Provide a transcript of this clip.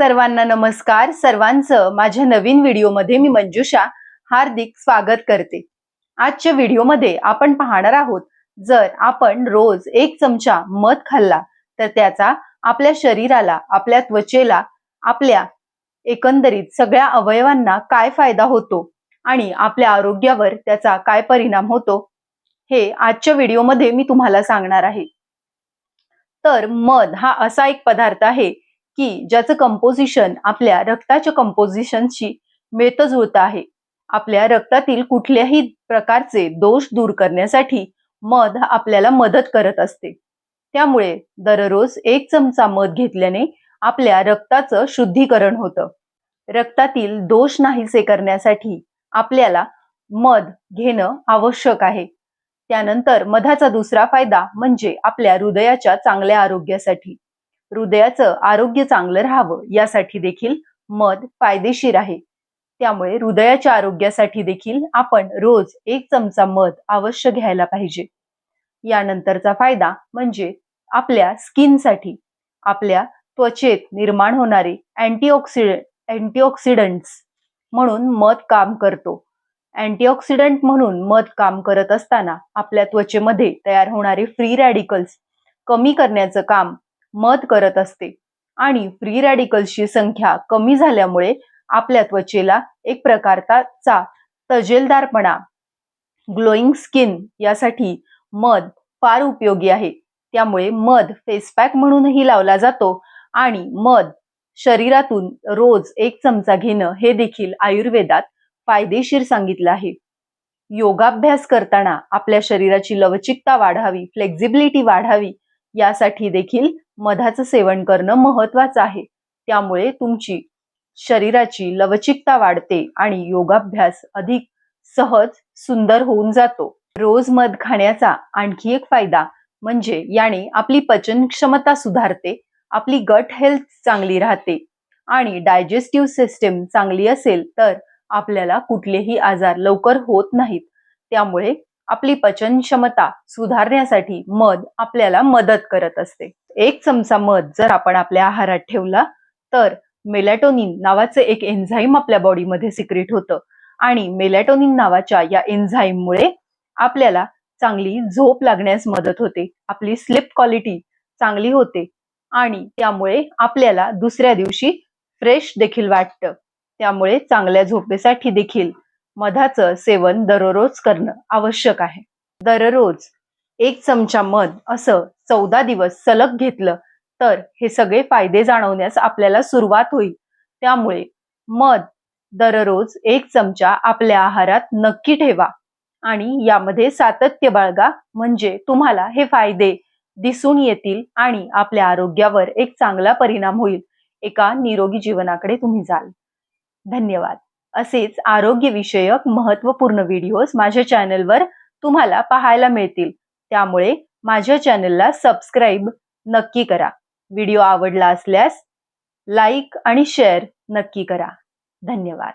सर्वांना नमस्कार. सर्वांचं माझ्या नवीन व्हिडिओमध्ये मी मंजुषा हार्दिक स्वागत करते. आजच्या व्हिडिओमध्ये आपण पाहणार आहोत जर आपण रोज एक चमचा मध खाल्ला तर त्याचा आपल्या शरीराला आपल्या त्वचेला आपल्या एकंदरीत सगळ्या अवयवांना काय फायदा होतो आणि आपल्या आरोग्यावर त्याचा काय परिणाम होतो हे आजच्या व्हिडिओमध्ये मी तुम्हाला सांगणार आहे. तर मध हा असा एक पदार्थ आहे की ज्याचं कंपोजिशन आपल्या रक्ताच्या कंपोजिशनशी मिळतं होत आहे. आपल्या रक्तातील कुठल्याही प्रकारचे दोष दूर करण्यासाठी मध आपल्याला मदत करत असते. त्यामुळे दररोज एक चमचा मध घेतल्याने आपल्या रक्ताचं शुद्धीकरण होतं. रक्तातील दोष नाहीसे करण्यासाठी आपल्याला मध घेणं आवश्यक आहे. त्यानंतर मधाचा दुसरा फायदा म्हणजे आपल्या हृदयाच्या चांगल्या आरोग्यासाठी. हृदयाचं आरोग्य चांगलं राहावं यासाठी देखील मध फायदेशीर आहे. त्यामुळे हृदयाच्या आरोग्यासाठी देखील आपण रोज एक चमचा मध अवश्य घ्यायला पाहिजे. यानंतरचा फायदा म्हणजे आपल्या स्किनसाठी. आपल्या त्वचेत निर्माण होणारे अँटीऑक्सिडंट अँटीऑक्सिडंट्स म्हणून मध काम करतो. अँटीऑक्सिडंट म्हणून मध काम करत असताना आपल्या त्वचेमध्ये तयार होणारे फ्री रॅडिकल्स कमी करण्याचं काम मध करत असते. आणि फ्री रॅडिकल्सची संख्या कमी झाल्यामुळे आपल्या त्वचेला एक प्रकारचा तजेलदारपणा ग्लोईंग स्किन यासाठी मध फार उपयोगी आहे. त्यामुळे मध फेसपॅक म्हणूनही लावला जातो आणि मध शरीरातून रोज एक चमचा घेणं हे देखील आयुर्वेदात फायदेशीर सांगितलं आहे. योगाभ्यास करताना आपल्या शरीराची लवचिकता वाढावी फ्लेक्झिबिलिटी वाढावी यासाठी देखील मधाचं सेवन करणं महत्वाचं आहे. त्यामुळे तुमची शरीराची लवचिकता वाढते आणि योगाभ्यास अधिक सहज सुंदर होऊन जातो. रोज मध खाण्याचा आणखी एक फायदा म्हणजे याने आपली पचन क्षमता सुधारते आपली गट हेल्थ चांगली राहते आणि डायजेस्टिव्ह सिस्टीम चांगली असेल तर आपल्याला कुठलेही आजार लवकर होत नाहीत. त्यामुळे आपली पचन क्षमता सुधारण्यासाठी मध आपल्याला मदत करत असते. एक चमचा मध जर आपण आपल्या आहारात ठेवला तर मेलॅटोनिन नावाचं एक एन्झाईम आपल्या बॉडीमध्ये सिक्रेट होतं. आणि मेलॅटोनिन नावाच्या या एन्झाईममुळे आपल्याला चांगली झोप लागण्यास मदत होते. आपली स्लिप क्वालिटी चांगली होते. आणि त्यामुळे आपल्याला दुसऱ्या दिवशी फ्रेश देखील वाटतं. त्यामुळे चांगल्या झोपेसाठी देखील मधाचं सेवन दररोज करणं आवश्यक आहे. दररोज एक चमचा मध असं चौदा दिवस सलग घेतलं तर हे सगळे फायदे जाणवण्यास आपल्याला सुरुवात होईल. त्यामुळे मध दररोज एक चमचा आपल्या आहारात नक्की ठेवा. आणि यामध्ये सातत्य बाळगा म्हणजे तुम्हाला हे फायदे दिसून येतील आणि आपल्या आरोग्यावर एक चांगला परिणाम होईल. एका निरोगी जीवनाकडे तुम्ही जाल. धन्यवाद. असेच आरोग्यविषयक महत्त्वपूर्ण व्हिडिओज माझ्या चॅनलवर तुम्हाला पाहायला मिळतील. त्यामुळे माझ्या चॅनलला सबस्क्राईब नक्की करा. व्हिडिओ आवडला असल्यास लाईक आणि शेअर नक्की करा. धन्यवाद.